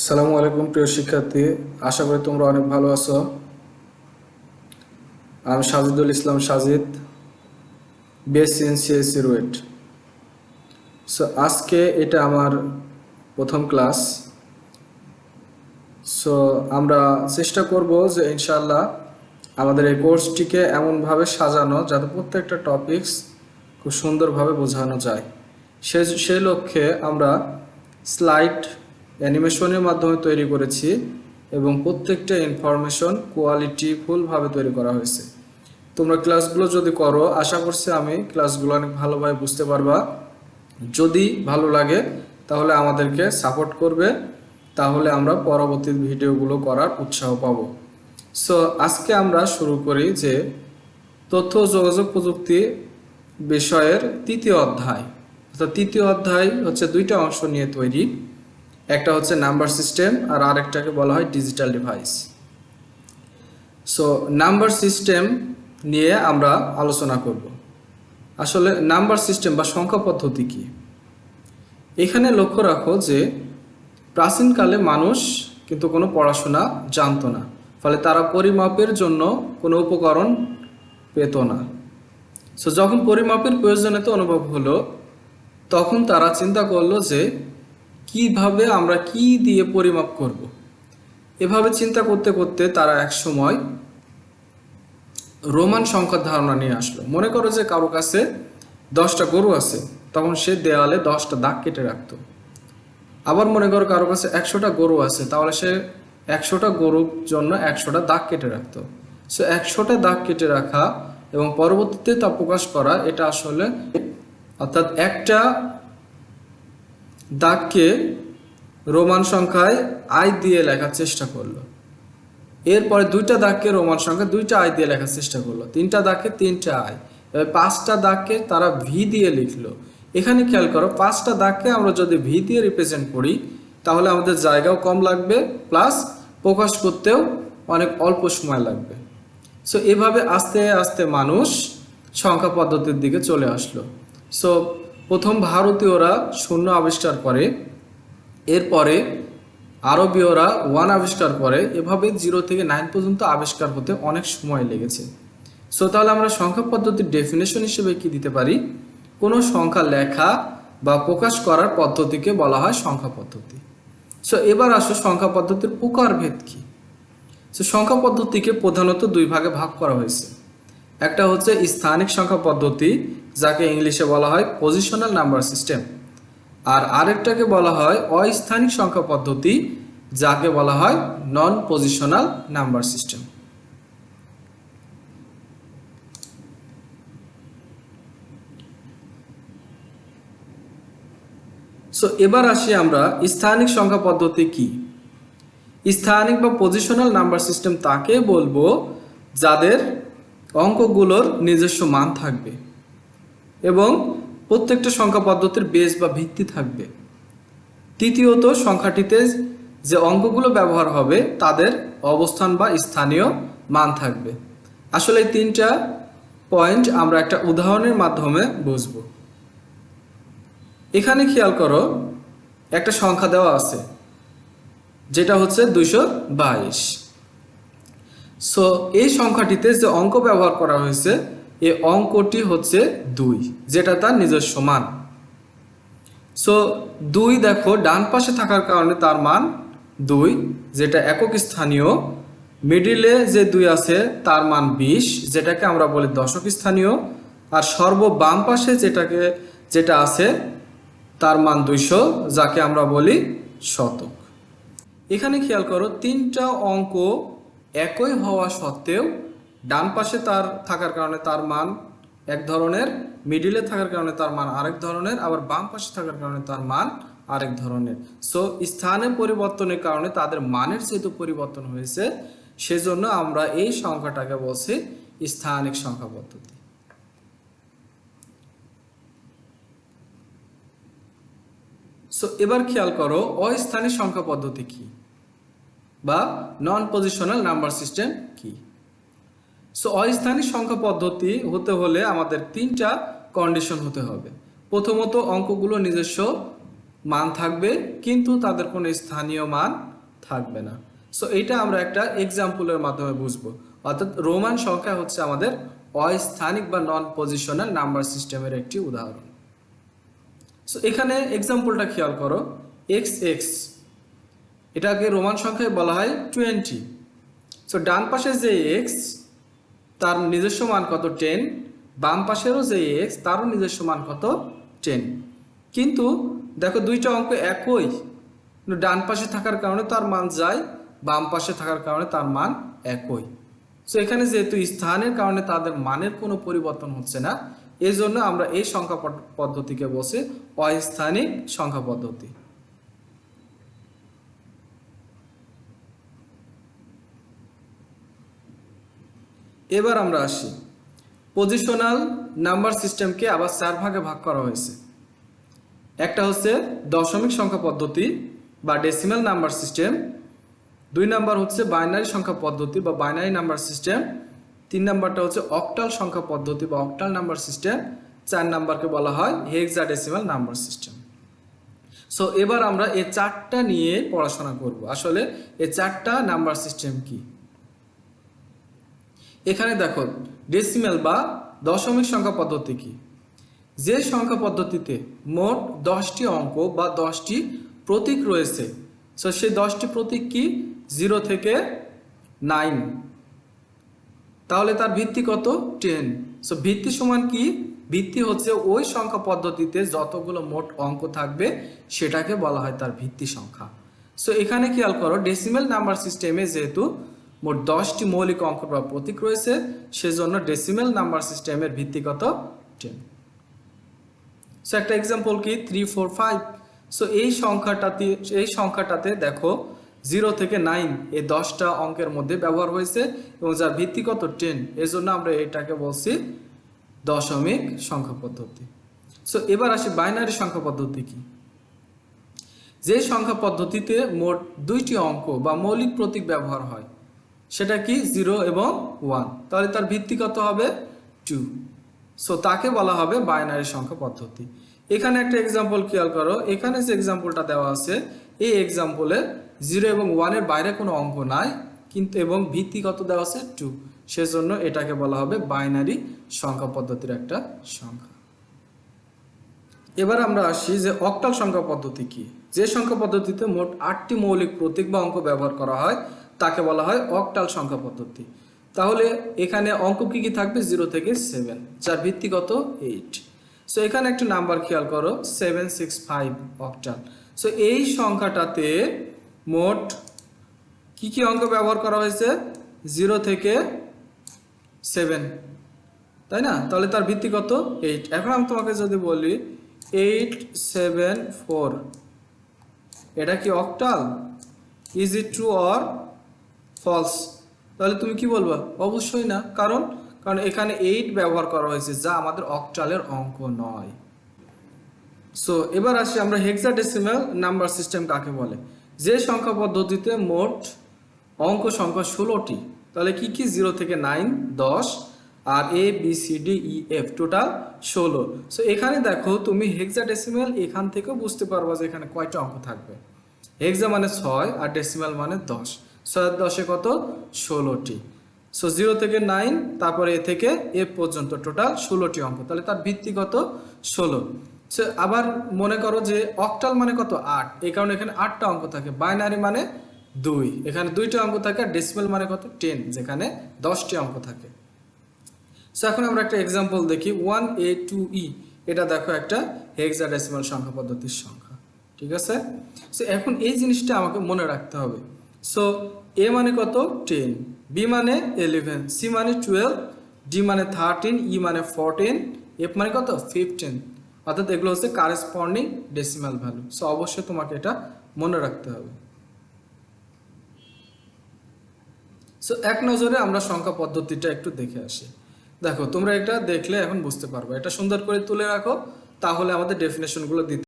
সালামু আলাইকুম, প্রিয় শিক্ষার্থী। আশা করি তোমরা অনেক ভালো আছো। আমি Sajidul Islam Sajid BSc in CSC RUET. So আজকে এটা আমার প্রথম ক্লাস। সো আমরা চেষ্টা করব যে ইনশাল্লাহ আমাদের এই কোর্সটিকে এমনভাবে সাজানো যাতে প্রত্যেকটা টপিকস খুব সুন্দরভাবে বোঝানো যায়। সে সেই লক্ষ্যে আমরা স্লাইড অ্যানিমেশনের মাধ্যমে তৈরি করেছি এবং প্রত্যেকটা ইনফরমেশন কোয়ালিটি ফুলভাবে তৈরি করা হয়েছে। তোমরা ক্লাসগুলো যদি করো, আশা করছি আমি ক্লাসগুলো অনেক ভালোভাবে বুঝতে পারবা। যদি ভালো লাগে, তাহলে আমাদেরকে সাপোর্ট করবে। তাহলে আমরা পরবর্তী ভিডিওগুলো করার উৎসাহ পাব। সো আজকে আমরা শুরু করি যে তথ্য যোগাযোগ প্রযুক্তি বিষয়ের তৃতীয় অধ্যায়। অর্থাৎ তৃতীয় অধ্যায় হচ্ছে দুইটা অংশ নিয়ে তৈরি। একটা হচ্ছে নাম্বার সিস্টেম আর আরেকটাকে বলা হয় digital device. So number system নিয়ে আমরা আলোচনা করব। আসলে নাম্বার সিস্টেম বা সংখ্যা পদ্ধতি কি? এখানে লক্ষ্য রাখো যে প্রাচীনকালে মানুষ কিন্তু কোনো পড়াশোনা জানতো না, ফলে তারা পরিমাপের জন্য কোনো উপকরণ পেত না। সো যখন পরিমাপের প্রয়োজনীয়তা অনুভব হলো, তখন তারা চিন্তা করল যে কীভাবে আমরা কি দিয়ে পরিমাপ করব। এভাবে চিন্তা করতে করতে তারা এক সময় রোমান সংখ্যার ধারণা নিয়ে আসলো। মনে করো যে কারও কাছে দশটা গরু আছে, তখন সে দেওয়ালে দশটা দাগ কেটে রাখতো। আবার মনে করো কারও কাছে একশোটা গরু আছে, তাহলে সে একশোটা গরুর জন্য একশোটা দাগ কেটে রাখতো। সো একশোটা দাগ কেটে রাখা এবং পরবর্তীতে তা প্রকাশ করা, এটা আসলে অর্থাৎ একটা দাগকে রোমান সংখ্যায় আই দিয়ে লেখার চেষ্টা করল। এরপরে দুইটা দাগকে রোমান সংখ্যা দুইটা আই দিয়ে লেখার চেষ্টা করল। তিনটা দাগকে তিনটা আই। এবার পাঁচটা দাগকে তারা ভি দিয়ে লিখলো। এখানে খেয়াল করো, পাঁচটা দাগকে আমরা যদি ভি দিয়ে রিপ্রেজেন্ট করি, তাহলে আমাদের জায়গাও কম লাগবে প্লাস প্রকাশ করতেও অনেক অল্প সময় লাগবে। সো এভাবে আস্তে আস্তে মানুষ সংখ্যা পদ্ধতির দিকে চলে আসলো। সো প্রথম ভারতীয়রা শূন্য আবিষ্কার করে, এরপরে আরবীয়রা ওয়ান আবিষ্কার করে, এভাবে জিরো থেকে নাইন পর্যন্ত আবিষ্কার হতে অনেক সময় লেগেছে। সো তাহলে আমরা সংখ্যা পদ্ধতির ডেফিনেশন হিসেবে কি দিতে পারি? কোনো সংখ্যা লেখা বা প্রকাশ করার পদ্ধতিকে বলা হয় সংখ্যা পদ্ধতি। সো এবার আসো সংখ্যা পদ্ধতির প্রকারভেদ কি? সো সংখ্যা পদ্ধতিকে প্রধানত দুই ভাগে ভাগ করা হয়েছে। একটা হচ্ছে স্থানিক সংখ্যা পদ্ধতি যাকে ইংলিশে বলা হয় পজিশনাল নাম্বার সিস্টেম। আর আরেকটাকে বলা হয় অস্থানিক সংখ্যা পদ্ধতি, যাকে বলা হয় non positional number system so এবার আসি আমরা স্থানিক সংখ্যা পদ্ধতি কি? স্থানিক বা পজিশনাল নাম্বার সিস্টেম তাকে বলব যাদের অঙ্কগুলোর নিজস্ব মান থাকবে। এবং প্রত্যেকটা সংখ্যা পদ্ধতির বেস বা ভিত্তি থাকবে। তৃতীয়ত, সংখ্যাটিতে যে অঙ্কগুলো ব্যবহার হবে, তাদের অবস্থান বা স্থানীয় মান থাকবে। আসলে এই তিনটা পয়েন্ট আমরা একটা উদাহরণের মাধ্যমে বুঝব। এখানে খেয়াল করো, একটা সংখ্যা দেওয়া আছে, যেটা হচ্ছে দুইশো বাইশ। সো এই সংখ্যাটিতে যে অঙ্ক ব্যবহার করা হয়েছে এই অঙ্কটি হচ্ছে দুই, যেটা তার নিজস্ব মান। সো দুই দেখো, ডান পাশে থাকার কারণে তার মান দুই, যেটা একক স্থানীয়। মিডিলে যে দুই আছে, তার মান বিশ, যেটাকে আমরা বলি দশক স্থানীয়। আর সর্ব বাম পাশে যেটাকে, যেটা আছে, তার মান দুইশো, যাকে আমরা বলি শতক। এখানে খেয়াল করো, তিনটা অঙ্ক একই হওয়া সত্ত্বেও ডান পাশে তার থাকার কারণে তার মান এক ধরনের মিডিলে থাকার কারণে তার মান আরেক ধরনের, আবার বাম পাশে থাকার কারণে তার মান আরেক ধরনের। সো স্থানে পরিবর্তনের কারণে তাদের মানের যেহেতু পরিবর্তন হয়েছে, সেজন্য আমরা এই সংখ্যাটাকে বলছি স্থানিক সংখ্যা পদ্ধতি। সো এবার খেয়াল করো, অস্থানিক সংখ্যা পদ্ধতি কি? বা নন পজিশনাল নাম্বার সিস্টেম কি? সো অস্থানিক সংখ্যা পদ্ধতি হতে হলে আমাদের তিনটা কন্ডিশন হতে হবে। প্রথমত, অঙ্কগুলো নিজস্ব মান থাকবে, কিন্তু তাদের কোনো স্থানীয় মান থাকবে না। সো এটা আমরা একটা এক্সাম্পলের মাধ্যমে বুঝব। অর্থাৎ রোমান সংখ্যা হচ্ছে আমাদের অস্থানিক বা নন পজিশনাল নাম্বার সিস্টেমের একটি উদাহরণ। সো এখানে এক্সাম্পলটা খেয়াল করো। এক্স এক্স এটাকে রোমান সংখ্যায় বলা হয় টোয়েন্টি সো ডান পাশে যে এক্স তার নিজস্ব মান কত টেন বাম পাশেরও যে এক্স তারও নিজস্ব মান কত টেন কিন্তু দেখো দুইটা অঙ্ক একই। ডান পাশে থাকার কারণে তার মান যায়, বাম পাশে থাকার কারণে তার মান একই। সো এখানে যেহেতু স্থানের কারণে তাদের মানের কোনো পরিবর্তন হচ্ছে না এই জন্য আমরা এই সংখ্যা পদ্ধতিকে বসে অস্থানিক সংখ্যা পদ্ধতি। এবার আমরা আসি। পজিশনাল নাম্বার সিস্টেমকে আবার চার ভাগে ভাগ করা হয়েছে। একটা হচ্ছে দশমিক সংখ্যা পদ্ধতি বা ডেসিমাল নাম্বার সিস্টেম দুই নাম্বার হচ্ছে বাইনারি সংখ্যা পদ্ধতি বা বাইনারি নাম্বার সিস্টেম তিন নাম্বারটা হচ্ছে অক্টাল সংখ্যা পদ্ধতি বা অক্টাল নাম্বার সিস্টেম চার নাম্বারকে বলা হয় হেক্সাডেসিমাল নাম্বার সিস্টেম সো এবার আমরা এই চারটা নিয়ে পড়াশোনা করব। আসলে এই চারটা নাম্বার সিস্টেম কি? এখানে দেখো ডেসিমেল বা দশমিক সংখ্যা পদ্ধতি কি? যে সংখ্যা পদ্ধতিতে মোট দশটি অঙ্ক বা দশটি প্রতীক রয়েছে সো সেই দশটি প্রতীক কি? জিরো থেকে নাইন তাহলে তার ভিত্তি কত? টেন সো ভিত্তি সমান কি? ভিত্তি হচ্ছে ওই সংখ্যা পদ্ধতিতে যতগুলো মোট অঙ্ক থাকবে, সেটাকে বলা হয় তার ভিত্তি সংখ্যা। সো এখানে খেয়াল করো ডেসিমেল নাম্বার সিস্টেমে যেহেতু মোট দশটি মৌলিক অঙ্ক বা প্রতীক রয়েছে, সেজন্য ডেসিমেল নাম্বার সিস্টেমের ভিত্তি কত টেন সো একটা এক্সাম্পল কি? থ্রি ফোর ফাইভ সো এই সংখ্যাটাতে এই সংখ্যাটাতে দেখো জিরো থেকে নাইন এই দশটা অঙ্কের মধ্যে ব্যবহার হয়েছে এবং যার ভিত্তি কত টেন এজন্য আমরা এটাকে বলছি দশমিক সংখ্যা পদ্ধতি। সো এবার আসি বাইনারি সংখ্যা পদ্ধতি কি? যে সংখ্যা পদ্ধতিতে মোট দুইটি অঙ্ক বা মৌলিক প্রতীক ব্যবহার হয় সেটা কি? জিরো এবং ওয়ান। তাহলে তার ভিত্তি কত হবে? টু। সো তাকে বলা হবে বাইনারি সংখ্যা পদ্ধতি। এখানে একটা এক্সাম্পল খেয়াল করো। এখানে যে এক্সাম্পলটা দেওয়া আছে, এই এক্সাম্পলে জিরো এবং ওয়ানের বাইরে কোনো অঙ্ক নাই, কিন্তু এবং ভিত্তি কত দেওয়া আছে? টু। সেজন্য এটাকে বলা হবে বাইনারি সংখ্যা পদ্ধতির একটা সংখ্যা। এবার আমরা আসি যে অক্টাল সংখ্যা পদ্ধতি কি? যে সংখ্যা পদ্ধতিতে মোট আটটি মৌলিক প্রতীক বা অঙ্ক ব্যবহার করা হয় তাকে বলা হয় অকটাল সংখ্যা পদ্ধতি। তাহলে এখানে অঙ্ক কি কি থাকবে? জিরো থেকে সেভেন যার ভিত্তিগত এইট সো এখানে একটা নাম্বার খেয়াল করো seven six five octal so এই সংখ্যাটাতে মোট কি কি অঙ্ক ব্যবহার করা হয়েছে? জিরো থেকে সেভেন তাই না? তাহলে তার ভিত্তি কত এইট এখন আমি তোমাকে যদি বলি এইট সেভেন ফোর এটা কি octal is it true or false তাহলে তুমি কি বলবা? অবশ্যই না। কারণ? কারণ এখানে এইট ব্যবহার করা হয়েছে, যা আমাদের অক্টালের অঙ্ক নয়। সো এবার আসি আমরা হেক্সাডেসিমাল নাম্বার সিস্টেম কাকে বলে? যে সংখ্যা পদ্ধতিতে মোট অঙ্ক সংখ্যা ষোলোটি, তাহলে কি কি? জিরো থেকে নাইন দশ, আর A B C D E F total ষোলো। সো এখানে দেখো, তুমি হেক্সা হেক্সাডেসিমাল এখান থেকেও বুঝতে পারবা যে এখানে কয়টা অঙ্ক থাকবে। হেক্সা মানে ছয়, আর ডেসিমাল মানে দশ। ছয় দশে কত? ষোলোটি। সো জিরো থেকে নাইন তারপরে এ থেকে এ পর্যন্ত টোটাল ষোলোটি অঙ্ক। তাহলে তার ভিত্তিগত ষোলো। সো আবার মনে করো যে অক্টাল মানে কত? আট। এই কারণে এখানে আটটা অঙ্ক থাকে। বাইনারি মানে দুই। এখানে দুইটা অঙ্ক থাকে আর ডেসিমাল মানে কত? টেন যেখানে দশটি অঙ্ক থাকে। সো এখন আমরা একটা এক্সাম্পল দেখি। ওয়ান এ টু ই এটা দেখো একটা হেক্সাডেসিমাল সংখ্যা পদ্ধতির সংখ্যা। ঠিক আছে? সো এখন এই জিনিসটা আমাকে মনে রাখতে হবে। সো এ মানে কত? টেন বি মানে ইলেভেন সি মানে টুয়েলভ ডি মানে থার্টিন ই মানে ফোরটিন এফ মানে কত? ফিফটিন অর্থাৎ এগুলো হচ্ছে কারেসপন্ডিং ডেসিমাল ভ্যালু সো অবশ্যই তোমাকে এটা মনে রাখতে হবে। সো এক নজরে আমরা সংখ্যা পদ্ধতিটা একটু দেখে আসি। দেখো, তোমরা এটা দেখলে এখন বুঝতে পারবে। এটা সুন্দর করে তুলে রাখো, তাহলে আমাদের ডেফিনেশনগুলো দিতে